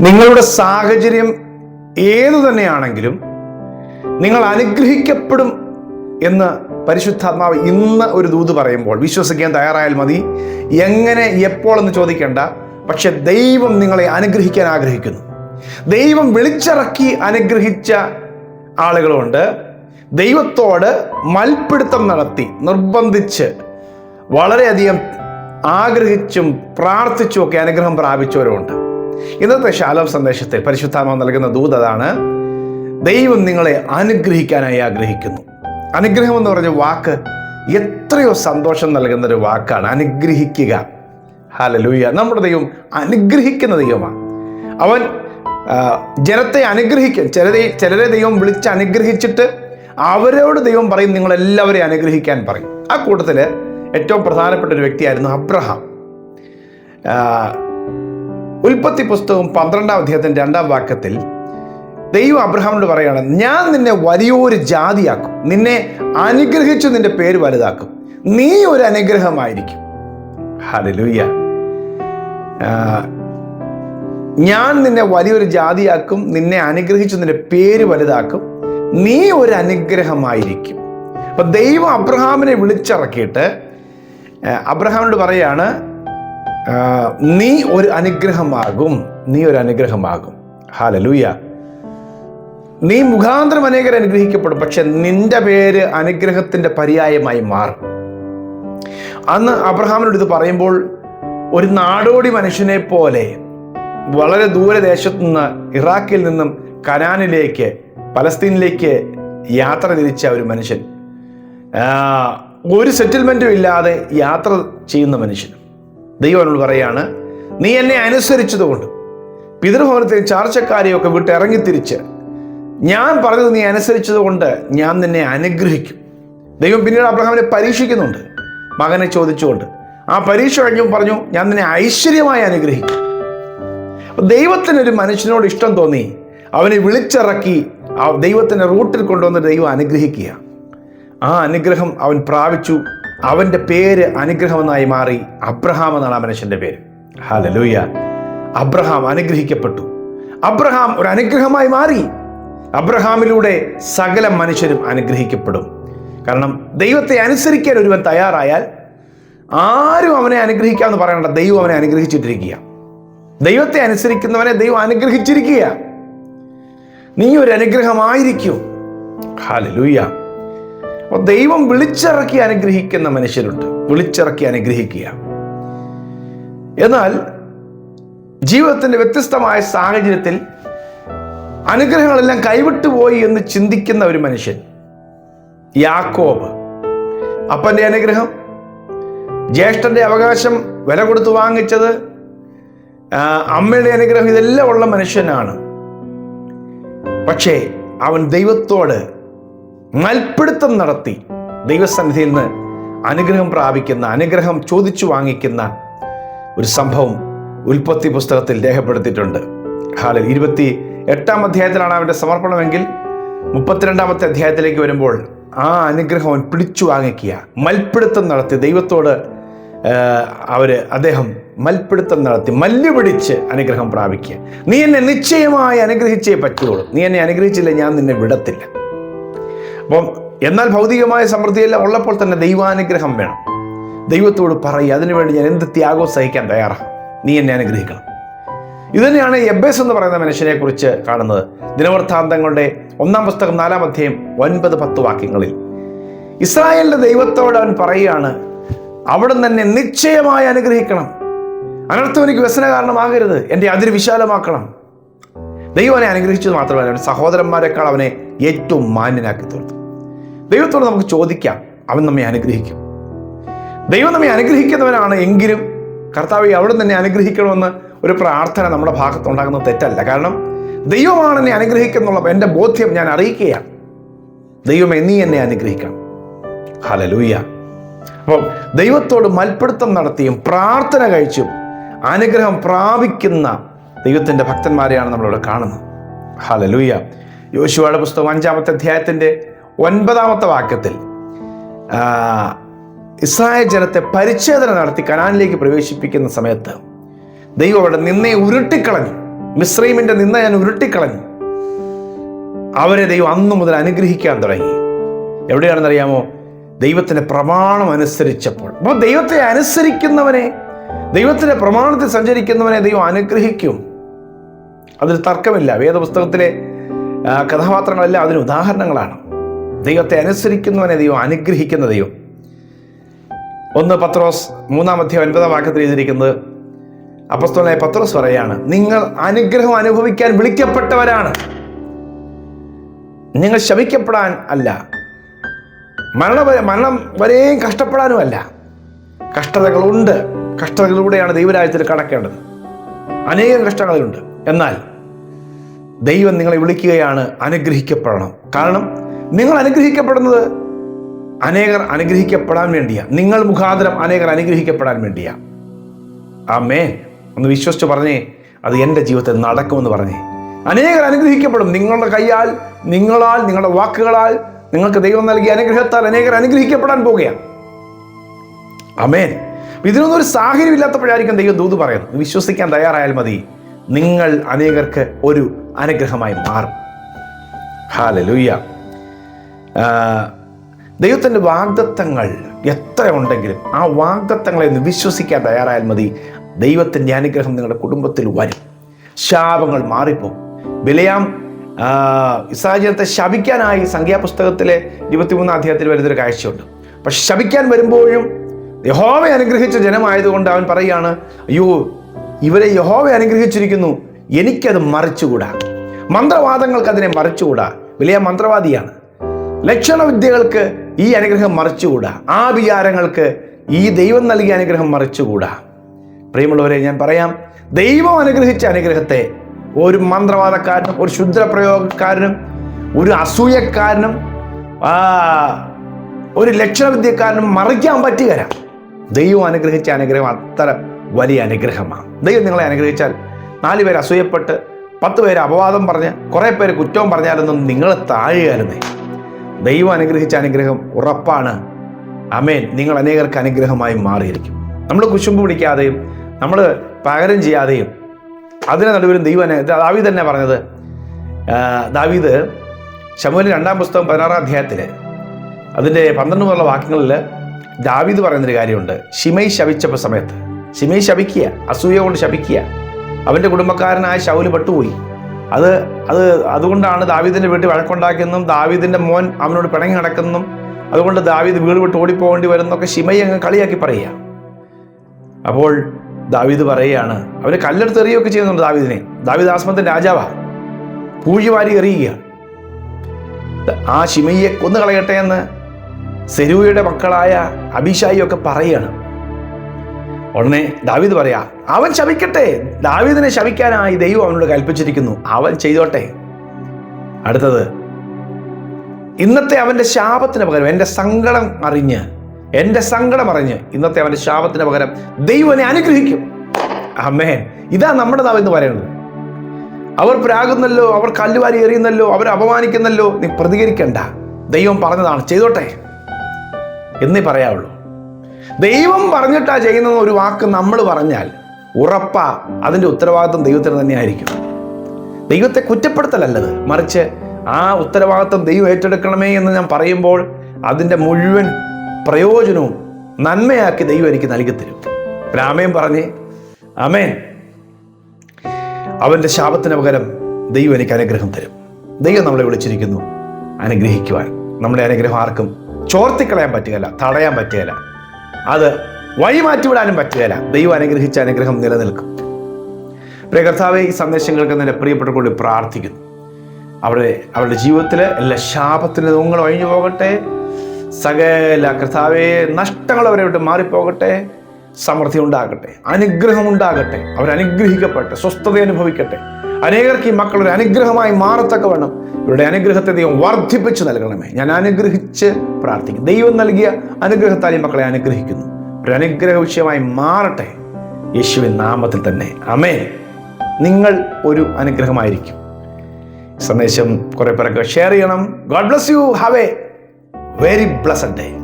നിങ്ങളുടെ സാഹചര്യം ഏതു തന്നെയാണെങ്കിലും നിങ്ങൾ അനുഗ്രഹിക്കപ്പെടും എന്ന് പരിശുദ്ധാത്മാവ് ഇന്ന് ഒരു ദൂത് പറയുമ്പോൾ വിശ്വസിക്കാൻ തയ്യാറായാൽ മതി. എങ്ങനെ എപ്പോൾ എന്ന് ചോദിക്കേണ്ട. പക്ഷെ ദൈവം നിങ്ങളെ അനുഗ്രഹിക്കാൻ ആഗ്രഹിക്കുന്നു. ദൈവം വിളിച്ചിറക്കി അനുഗ്രഹിച്ച ആളുകളുണ്ട്. ദൈവത്തോട് മൽപ്പിടുത്തം നടത്തി നിർബന്ധിച്ച് വളരെയധികം ആഗ്രഹിച്ചും പ്രാർത്ഥിച്ചും ഒക്കെ അനുഗ്രഹം പ്രാപിച്ചവരുമുണ്ട്. ഇന്നത്തെ ശാലോം സന്ദേശത്തിൽ പരിശുദ്ധാത്മാവ് നൽകുന്ന ദൂത് അതാണ്. ദൈവം നിങ്ങളെ അനുഗ്രഹിക്കാനായി ആഗ്രഹിക്കുന്നു. അനുഗ്രഹം എന്ന് പറഞ്ഞ വാക്ക് എത്രയോ സന്തോഷം നൽകുന്ന ഒരു വാക്കാണ്. അനുഗ്രഹിക്കുക. ഹാലലൂയ നമ്മുടെ ദൈവം അനുഗ്രഹിക്കുന്ന ദൈവമാണ്. അവൻ ജനത്തെ അനുഗ്രഹിക്കും. ചിലരെ ചിലരെ ദൈവം വിളിച്ച് അനുഗ്രഹിച്ചിട്ട് അവരോട് ദൈവം പറയും നിങ്ങളെല്ലാവരെയും അനുഗ്രഹിക്കാൻ പറയും. ആ കൂട്ടത്തിൽ ഏറ്റവും പ്രധാനപ്പെട്ട ഒരു വ്യക്തിയായിരുന്നു അബ്രഹാം. ഉൽപ്പത്തി പുസ്തകം പന്ത്രണ്ടാം അധ്യായത്തിന്റെ രണ്ടാം വാക്യത്തിൽ ദൈവം അബ്രഹാമിനോട് പറയുകയാണ് ഞാൻ നിന്നെ വലിയൊരു ജാതിയാക്കും. നിന്നെ അനുഗ്രഹിച്ചു നിന്റെ പേര് വലുതാക്കും. നീ ഒരു അനുഗ്രഹമായിരിക്കും. ഹലലൂയ്യ ഞാൻ നിന്നെ വലിയൊരു ജാതിയാക്കും. നിന്നെ അനുഗ്രഹിച്ചു നിന്റെ പേര് വലുതാക്കും. നീ ഒരു അനുഗ്രഹമായിരിക്കും. അപ്പൊ ദൈവം അബ്രഹാമിനെ വിളിച്ചിറക്കിയിട്ട് അബ്രഹാമിനോട് പറയാണ് നീ ഒരു അനുഗ്രഹമാകും. നീ ഒരു അനുഗ്രഹമാകും. ഹാലലൂയ നീ മുഖാന്തരം അനേകർ അനുഗ്രഹിക്കപ്പെടും പക്ഷെ നിന്റെ പേര് അനുഗ്രഹത്തിന്റെ പര്യായമായി മാറും. അന്ന് അബ്രഹാമിനോട് ഇത് പറയുമ്പോൾ ഒരു നാടോടി മനുഷ്യനെ പോലെ വളരെ ദൂരദേശത്തു നിന്ന് ഇറാഖിൽ നിന്നും കനാനിലേക്ക് പലസ്തീനിലേക്ക് യാത്ര തിരിച്ച ഒരു മനുഷ്യൻ. ഒരു സെറ്റിൽമെന്റും ഇല്ലാതെ യാത്ര ചെയ്യുന്ന മനുഷ്യൻ. ദൈവം എന്നോട് പറയാണ് നീ എന്നെ അനുസരിച്ചതുകൊണ്ട് പിതൃഭവനത്തെയും ചാർച്ചക്കാരെയൊക്കെ വിട്ട് ഇറങ്ങിത്തിരിച്ച് ഞാൻ പറഞ്ഞത് നീ അനുസരിച്ചതുകൊണ്ട് ഞാൻ നിന്നെ അനുഗ്രഹിക്കും. ദൈവം പിന്നീട് അബ്രഹാമിനെ പരീക്ഷിക്കുന്നുണ്ട്. മകനെ ചോദിച്ചുകൊണ്ട് ആ പരീക്ഷ കഴിഞ്ഞു പറഞ്ഞു ഞാൻ നിന്നെ ഐശ്വര്യമായി അനുഗ്രഹിക്കും. ദൈവത്തിന് ദൈവത്തിനൊരു മനുഷ്യനോട് ഇഷ്ടം തോന്നി അവനെ വിളിച്ചിറക്കി ആ ദൈവത്തിന്റെ റൂട്ടിൽ കൊണ്ടുവന്ന് ദൈവം അനുഗ്രഹിക്കുക ആ അനുഗ്രഹം അവൻ പ്രാപിച്ചു. അവന്റെ പേര് അനുഗ്രഹമെന്നായി മാറി അബ്രഹാം എന്നാണ് ആ മനുഷ്യന്റെ പേര്. Hallelujah Abraham അനുഗ്രഹിക്കപ്പെട്ടു. അബ്രഹാം ഒരു അനുഗ്രഹമായി മാറി. അബ്രഹാമിലൂടെ സകല മനുഷ്യരും അനുഗ്രഹിക്കപ്പെടും. കാരണം ദൈവത്തെ അനുസരിക്കാൻ ഒരുവൻ തയ്യാറായാൽ ആരും അവനെ അനുഗ്രഹിക്കാമെന്ന് പറയണ്ട. ദൈവം അവനെ അനുഗ്രഹിച്ചിട്ടിരിക്കുക ദൈവത്തെ അനുസരിക്കുന്നവനെ ദൈവം അനുഗ്രഹിച്ചിരിക്കുക നീ ഒരു അനുഗ്രഹമായിരിക്കും. ഹാലലൂയ അപ്പോൾ ദൈവം വിളിച്ചിറക്കി അനുഗ്രഹിക്കുന്ന മനുഷ്യരുണ്ട്. വിളിച്ചിറക്കി അനുഗ്രഹിക്കുക എന്നാൽ ജീവിതത്തിന്റെ വ്യത്യസ്തമായ സാഹചര്യത്തിൽ അനുഗ്രഹങ്ങളെല്ലാം കൈവിട്ടു പോയി എന്ന് ചിന്തിക്കുന്ന ഒരു മനുഷ്യൻ യാക്കോബ്. അപ്പന്റെ അനുഗ്രഹം ജ്യേഷ്ഠന്റെ അവകാശം വില കൊടുത്ത് വാങ്ങിച്ചത് അമ്മയുടെ അനുഗ്രഹം ഇതെല്ലാം ഉള്ള മനുഷ്യനാണ്. പക്ഷേ അവൻ ദൈവത്തോട് മൽപ്പിടുത്തം നടത്തി ദൈവസന്നിധിയിൽ നിന്ന് അനുഗ്രഹം പ്രാപിക്കുന്ന അനുഗ്രഹം ചോദിച്ചു വാങ്ങിക്കുന്ന ഒരു സംഭവം ഉൽപ്പത്തി പുസ്തകത്തിൽ രേഖപ്പെടുത്തിയിട്ടുണ്ട്. ഹാലിൽ ഇരുപത്തി എട്ടാം അധ്യായത്തിലാണ് അവന്റെ സമർപ്പണമെങ്കിൽ മുപ്പത്തിരണ്ടാമത്തെ അധ്യായത്തിലേക്ക് വരുമ്പോൾ ആ അനുഗ്രഹം അവൻ പിടിച്ചു വാങ്ങിക്കുക. മൽപ്പിടുത്തം നടത്തി ദൈവത്തോട് അവർ അദ്ദേഹം മൽപ്പിടുത്തം നടത്തി മല്ല് പിടിച്ച് അനുഗ്രഹം പ്രാപിക്കുക. നീ എന്നെ നിശ്ചയമായി അനുഗ്രഹിച്ചേ പറ്റുള്ളൂ. നീ എന്നെ അനുഗ്രഹിച്ചില്ല ഞാൻ നിന്നെ വിടത്തില്ല. അപ്പം എന്നാൽ ഭൗതികമായ സമൃദ്ധിയെല്ലാം ഉള്ളപ്പോൾ തന്നെ ദൈവാനുഗ്രഹം വേണം. ദൈവത്തോട് പറയുക അതിനുവേണ്ടി ഞാൻ എന്ത് ത്യാഗവും സഹിക്കാൻ തയ്യാറാണ്. നീ എന്നെ അനുഗ്രഹിക്കണം. ഇതുതന്നെയാണ് എബേസ് എന്ന് പറയുന്ന മനുഷ്യനെ കുറിച്ച് കാണുന്നത്. ദിനവൃത്താന്തങ്ങളുടെ ഒന്നാം പുസ്തകം നാലാം അധ്യായം ഒൻപത് പത്ത് വാക്യങ്ങളിൽ. ഇസ്രായേലിന്റെ ദൈവത്തോട് അവൻ പറയുകയാണ് അവിടെ തന്നെ നിശ്ചയമായി അനുഗ്രഹിക്കണം. അനർത്ഥം എനിക്ക് വ്യസന കാരണമാകരുത്. എന്റെ അതിര് വിശാലമാക്കണം ദൈവം അവനെ അനുഗ്രഹിച്ചത് മാത്രമല്ല അവന്റെ സഹോദരന്മാരെക്കാൾ അവനെ ഏറ്റവും മാന്യനാക്കി തീർത്തു. ദൈവത്തോട് നമുക്ക് ചോദിക്കാം. അവൻ നമ്മെ അനുഗ്രഹിക്കും. ദൈവം നമ്മെ അനുഗ്രഹിക്കുന്നവനാണ് എങ്കിലും കർത്താവ് അവിടെ തന്നെ അനുഗ്രഹിക്കണമെന്ന് ഒരു പ്രാർത്ഥന നമ്മുടെ ഭാഗത്ത് ഉണ്ടാകുന്നത് തെറ്റല്ല. കാരണം ദൈവമാണ് എന്നെ അനുഗ്രഹിക്കുന്നുള്ള എന്റെ ബോധ്യം ഞാൻ അറിയിക്കുകയാണ്. ദൈവമേ നീ എന്നെ അനുഗ്രഹിക്കണം. ഹലലൂയ അപ്പം ദൈവത്തോട് മൽപ്പിടുത്തം നടത്തിയും പ്രാർത്ഥന കഴിച്ചും അനുഗ്രഹം പ്രാപിക്കുന്ന ദൈവത്തിന്റെ ഭക്തന്മാരെയാണ് നമ്മളിവിടെ കാണുന്നത്. ഹലലൂയ യോശുവയുടെ പുസ്തകം അഞ്ചാമത്തെ അധ്യായത്തിന്റെ ഒൻപതാമത്തെ വാക്യത്തിൽ ഇസ്രായേൽ ജനത്തെ പരിച്ഛേദന നടത്തി കനാനിലേക്ക് പ്രവേശിപ്പിക്കുന്ന സമയത്ത് ദൈവം അവിടെ നിന്നെ ഉരുട്ടിക്കളഞ്ഞു. മിശ്രീമിന്റെ നിന്ന ഞാൻ ഉരുട്ടിക്കളഞ്ഞു. അവരെ ദൈവം അന്നു മുതൽ അനുഗ്രഹിക്കാൻ തുടങ്ങി. എവിടെയാണെന്നറിയാമോ? ദൈവത്തിന്റെ പ്രമാണം അനുസരിച്ചപ്പോൾ. അപ്പോൾ ദൈവത്തെ അനുസരിക്കുന്നവനെ ദൈവത്തിന്റെ പ്രമാണത്തിൽ സഞ്ചരിക്കുന്നവനെ ദൈവം അനുഗ്രഹിക്കും. അതിൽ തർക്കമില്ല. വേദപുസ്തകത്തിലെ കഥാപാത്രങ്ങളെല്ലാം അതിന് ഉദാഹരണങ്ങളാണ്. ദൈവത്തെ അനുസരിക്കുന്നവനെ ദൈവം അനുഗ്രഹിക്കുന്ന ദൈവം. ഒന്ന് പത്രോസ് മൂന്നാം അധ്യായം ഒൻപതാം വാക്യത്തിൽ എഴുതിയിരിക്കുന്നത് അപ്പസ്തോലായ പത്രോസ് പറയാണ് നിങ്ങൾ അനുഗ്രഹം അനുഭവിക്കാൻ വിളിക്കപ്പെട്ടവരാണ്. നിങ്ങൾ ശമിക്കപ്പെടാൻ അല്ല. മരണ മരണം വരെയും കഷ്ടപ്പെടാനുമല്ല കഷ്ടതകളുണ്ട്. കഷ്ടതകളിലൂടെയാണ് ദൈവരാജ്യത്തിൽ കടക്കേണ്ടത്. അനേകം കഷ്ടങ്ങളുണ്ട് എന്നാൽ ദൈവം നിങ്ങളെ വിളിക്കുകയാണ് അനുഗ്രഹിക്കപ്പെടണം. കാരണം നിങ്ങൾ അനുഗ്രഹിക്കപ്പെടുന്നത് അനേകർ അനുഗ്രഹിക്കപ്പെടാൻ വേണ്ടിയാ. നിങ്ങൾ മുഖാന്തരം അനേകർ അനുഗ്രഹിക്കപ്പെടാൻ വേണ്ടിയാ. ആമേ ഒന്ന് വിശ്വസിച്ച് പറഞ്ഞേ അത് എന്റെ ജീവിതത്തിൽ നടക്കുമെന്ന് പറഞ്ഞേ. അനേകർ അനുഗ്രഹിക്കപ്പെടും. നിങ്ങളുടെ കൈയാൽ നിങ്ങളാൽ നിങ്ങളുടെ വാക്കുകളാൽ നിങ്ങൾക്ക് ദൈവം നൽകിയ അനുഗ്രഹത്താൽ അനേകർ അനുഗ്രഹിക്കപ്പെടാൻ പോവുകയാണ് അമേൻ ഇതിനൊന്നും ഒരു സാഹചര്യം ഇല്ലാത്തപ്പോഴായിരിക്കും ദൈവം ദൂത് പറയുന്നത്. വിശ്വസിക്കാൻ തയ്യാറായാൽ മതി. നിങ്ങൾ അനേകർക്ക് ഒരു അനുഗ്രഹമായി മാറും. ഹാലലൂയ്യ. ദൈവത്തിന്റെ വാഗ്ദത്തങ്ങൾ എത്ര ഉണ്ടെങ്കിലും ആ വാഗ്ദത്തങ്ങളെ ഒന്ന് വിശ്വസിക്കാൻ തയ്യാറായാൽ മതി. ദൈവത്തിന്റെ അനുഗ്രഹം നിങ്ങളുടെ കുടുംബത്തിൽ വരും. ശാപങ്ങൾ മാറിപ്പോകും. വിലയാം ഇസാചനത്തെ ശപിക്കാനായി സംഖ്യാപുസ്തകത്തിലെ ഇരുപത്തിമൂന്നാം അധ്യായത്തിൽ വരുന്നൊരു കാഴ്ചയുണ്ട്. പക്ഷെ ശപിക്കാൻ വരുമ്പോഴും യഹോവ അനുഗ്രഹിച്ച ജനമായതുകൊണ്ട് അവൻ പറയുകയാണ് അയ്യോ ഇവരെ യഹോവ അനുഗ്രഹിച്ചിരിക്കുന്നു. എനിക്കത് മറിച്ചുകൂടാ. മന്ത്രവാദങ്ങൾക്ക് അതിനെ മറിച്ചുകൂടാ. വലിയ മന്ത്രവാദിയാണ്. ലക്ഷണവിദ്യകൾക്ക് ഈ അനുഗ്രഹം മറിച്ചുകൂടാ. ആ വിചാരങ്ങൾക്ക് ഈ ദൈവം നൽകിയ അനുഗ്രഹം മറിച്ചുകൂടാ. പ്രിയമുള്ളവരെ ഞാൻ പറയാം ദൈവം അനുഗ്രഹിച്ച അനുഗ്രഹത്തെ ഒരു മന്ത്രവാദക്കാരനും ഒരു ശുദ്രപ്രയോഗക്കാരനും ഒരു അസൂയക്കാരനും ഒരു ലക്ഷണവിദ്യക്കാരനും മറിക്കാൻ പറ്റുകയില്ല. ദൈവം അനുഗ്രഹിച്ച അനുഗ്രഹം അത്ര വലിയ അനുഗ്രഹമാണ്. ദൈവം നിങ്ങളെ അനുഗ്രഹിച്ചാൽ നാല് പേര് അസൂയപ്പെട്ട് പത്ത് പേര് അപവാദം പറഞ്ഞ് കുറേ പേര് കുറ്റവും പറഞ്ഞാലൊന്നും നിങ്ങൾ താഴുകയായിരുന്നേ ദൈവം അനുഗ്രഹിച്ച അനുഗ്രഹം ഉറപ്പാണ്. അമേൻ നിങ്ങൾ അനേകർക്ക് അനുഗ്രഹമായി മാറിയിരിക്കും. നമ്മൾ കുശുമ്പ് പിടിക്കാതെയും നമ്മൾ പകരം ചെയ്യാതെയും അതിന് നടുവിലും ദൈവം ദാവീദ് തന്നെ പറഞ്ഞത് ദാവീദ് ശമുവിന്റെ രണ്ടാം പുസ്തകം പതിനാറാം അധ്യായത്തിൽ അതിന്റെ പന്ത്രണ്ട് മുതലുള്ള വാക്യങ്ങളിൽ ദാവീദ് പറയുന്നൊരു കാര്യമുണ്ട്. ഷിമൈ ശവിച്ചപ്പോൾ സമയത്ത്. ഷിമൈ ശപിക്കുക അസൂയ കൊണ്ട് ശപിക്കുക. അവന്റെ കുടുംബക്കാരനായ ശൗൽ പെട്ടുപോയി. അത് അത് അതുകൊണ്ടാണ് ദാവീദിന്റെ വീട്ടിൽ വഴക്കുണ്ടാക്കിയെന്നും ദാവീദിന്റെ മോൻ അവനോട് പിണങ്ങി നടക്കുന്നതും അതുകൊണ്ട് ദാവീദ് വീട് വിട്ട് ഓടിപ്പോകേണ്ടി വരുന്നൊക്കെ ശിമയി അങ്ങ് കളിയാക്കി പറയുക. അപ്പോൾ ദാവീദ് പറയുകയാണ് അവർ കല്ലെടുത്ത് എറിയുകയൊക്കെ ചെയ്യുന്നുണ്ട് ദാവീദിനെ. ദാവീദ് ആസ്മത്തിന്റെ രാജാവാ. പൂഴിവാരി എറിയുക. ആ ശിമയെ കൊന്നു കളയട്ടെ എന്ന് സെരൂയുടെ മക്കളായ അഭിഷായി ഒക്കെ പറയാണ് ഉടനെ ദാവീദ് പറയാ അവൻ ശവിക്കട്ടെ ദാവീദിനെ ശവിക്കാനായി ദൈവം അവനോട് കൽപ്പിച്ചിരിക്കുന്നു. അവൻ ചെയ്തോട്ടെ. അടുത്തത് ഇന്നത്തെ അവന്റെ ശാപത്തിന് പകരം എന്റെ സങ്കടം അറിഞ്ഞ് എന്റെ സങ്കടം അറിഞ്ഞ് ഇന്നത്തെ അവന്റെ ശാപത്തിന് പകരം ദൈവനെ അനുഗ്രഹിക്കും. അമ്മേ ഇതാ നമ്മുടെ നാവ് എന്ന് പറയുന്നത്. അവർ പ്രാകുന്നല്ലോ അവർ കല്ലുവാരി എറിയുന്നല്ലോ അവർ അപമാനിക്കുന്നല്ലോ നീ പ്രതികരിക്കണ്ട. ദൈവം പറഞ്ഞതാണ് ചെയ്തോട്ടെ. എന്നേ പറയാവുള്ളൂ. ദൈവം പറഞ്ഞിട്ടാ ചെയ്യുന്ന ഒരു വാക്ക് നമ്മൾ പറഞ്ഞാൽ ഉറപ്പാ അതിന്റെ ഉത്തരവാദിത്വം ദൈവത്തിന് തന്നെയായിരിക്കും. ദൈവത്തെ കുറ്റപ്പെടുത്തലല്ലത്. മറിച്ച് ആ ഉത്തരവാദിത്വം ദൈവം ഏറ്റെടുക്കണമേ എന്ന് ഞാൻ പറയുമ്പോൾ അതിന്റെ മുഴുവൻ പ്രയോജനവും നന്മയാക്കി ദൈവം എനിക്ക് നൽകി തരും. രാമയും പറഞ്ഞ് അമേൻ അവന്റെ ശാപത്തിന് പകരം ദൈവം എനിക്ക് അനുഗ്രഹം തരും. ദൈവം നമ്മളെ വിളിച്ചിരിക്കുന്നു അനുഗ്രഹിക്കുവാൻ. നമ്മുടെ അനുഗ്രഹം ആർക്കും ചോർത്തിക്കളയാൻ പറ്റുകയില്ല തടയാൻ പറ്റുകയില്ല. അത് വഴി മാറ്റിവിടാനും പറ്റുകയില്ല. ദൈവം അനുഗ്രഹിച്ച അനുഗ്രഹം നിലനിൽക്കും. പ്രിയ ഈ സന്ദേശങ്ങൾക്ക് പ്രിയപ്പെട്ട കൊണ്ട് പ്രാർത്ഥിക്കുന്നു. അവിടെ അവരുടെ ജീവിതത്തിൽ എല്ലാ ശാപത്തിന് നിങ്ങൾ ഒഴിഞ്ഞു പോകട്ടെ. സകല കർത്താവെ നഷ്ടങ്ങൾ അവരെ വിട്ട് മാറിപ്പോകട്ടെ. സമൃദ്ധി ഉണ്ടാകട്ടെ. അനുഗ്രഹം ഉണ്ടാകട്ടെ. അവർ അനുഗ്രഹിക്കപ്പെട്ട് സ്വസ്ഥത അനുഭവിക്കട്ടെ. അനേകർക്ക് ഈ മക്കൾ ഒരു അനുഗ്രഹമായി മാറത്തക്ക വേണം ഇവരുടെ അനുഗ്രഹത്തെ ദൈവം വർദ്ധിപ്പിച്ച് നൽകണമേ. ഞാൻ അനുഗ്രഹിച്ച് പ്രാർത്ഥിക്കും ദൈവം നൽകിയ അനുഗ്രഹത്താൽ ഈ മക്കളെ അനുഗ്രഹിക്കുന്നു. ഒരു അനുഗ്രഹ വിഷയമായി മാറട്ടെ. യേശുവിൻ നാമത്തിൽ തന്നെ. അമേ നിങ്ങൾ ഒരു അനുഗ്രഹമായിരിക്കും. സന്ദേശം കുറെ പേരൊക്കെ ഷെയർ ചെയ്യണം. God bless you. Have a very blessed day.